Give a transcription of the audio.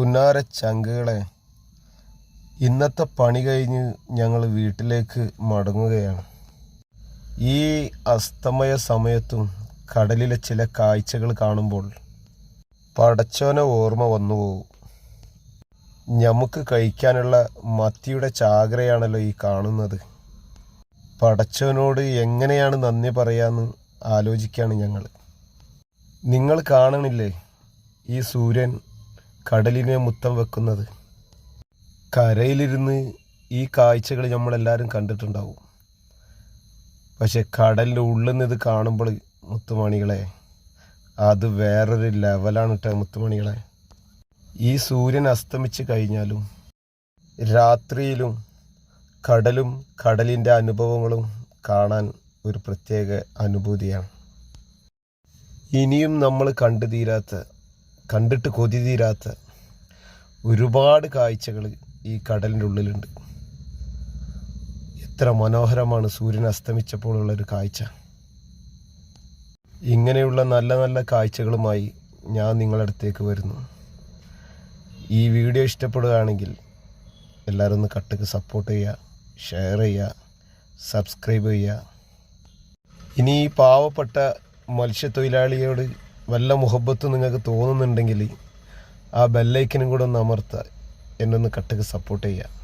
പുന്നാര ചങ്കുകളെ ഇന്നത്തെ പണി കഴിഞ്ഞ് ഞങ്ങൾ വീട്ടിലേക്ക് മടങ്ങുകയാണ്. ഈ അസ്തമയ സമയത്തും കടലിലെ ചില കാഴ്ചകൾ കാണുമ്പോൾ പടച്ചോനെ ഓർമ്മ വന്നു പോകും നമുക്ക് കഴിക്കാനുള്ള മത്തിയുടെ ചാകരയാണല്ലോ ഈ കാണുന്നത്. പടച്ചവനോട് എങ്ങനെയാണ് നന്ദി പറയാന്ന് ആലോചിക്കുകയാണ് ഞങ്ങൾ നിങ്ങൾ കാണണില്ലേ ഈ സൂര്യൻ കടലിനെ മുത്തം വെക്കുന്നത്. കരയിലിരുന്ന് ഈ കാഴ്ചകൾ നമ്മളെല്ലാവരും കണ്ടിട്ടുണ്ടാവും. പക്ഷെ കടലിന്റെ ഉള്ളിൽ നിന്ന് ഇത് കാണുമ്പോൾ മുത്തുമണികളെ അത് വേറൊരു ലെവലാണ് കേട്ടോ മുത്തുമണികളെ. ഈ സൂര്യൻ അസ്തമിച്ച് കഴിഞ്ഞാലും രാത്രിയിലും കടലും കടലിന്റെ അനുഭവങ്ങളും കാണാൻ ഒരു പ്രത്യേക അനുഭൂതിയാണ്. ഇനിയും നമ്മൾ കണ്ടു തീരാത്ത കണ്ടിട്ട് കൊതി തീരാത്ത ഒരുപാട് കാഴ്ചകൾ ഈ കടലിന്റെ ഉള്ളിലുണ്ട്. എത്ര മനോഹരമാണ് സൂര്യൻ അസ്തമിച്ചപ്പോഴുള്ള ഒരു കാഴ്ച. ഇങ്ങനെയുള്ള നല്ല നല്ല കാഴ്ചകളുമായി ഞാൻ നിങ്ങളടുത്തേക്ക് വരുന്നു. ഈ വീഡിയോ ഇഷ്ടപ്പെടുകയാണെങ്കിൽ എല്ലാവരും ഒന്ന് കട്ടക്ക് സപ്പോർട്ട് ചെയ്യുക ഷെയർ ചെയ്യുക സബ്സ്ക്രൈബ് ചെയ്യുക. ഇനി ഈ പാവപ്പെട്ട മത്സ്യത്തൊഴിലാളിയോട് വല്ല മുഹബത്ത് നിങ്ങൾക്ക് തോന്നുന്നുണ്ടെങ്കിൽ ആ ബെല്ലൈക്കനും കൂടെ ഒന്ന് അമർത്തുക എന്നൊന്ന് കട്ടക്ക് സപ്പോർട്ട് ചെയ്യുക.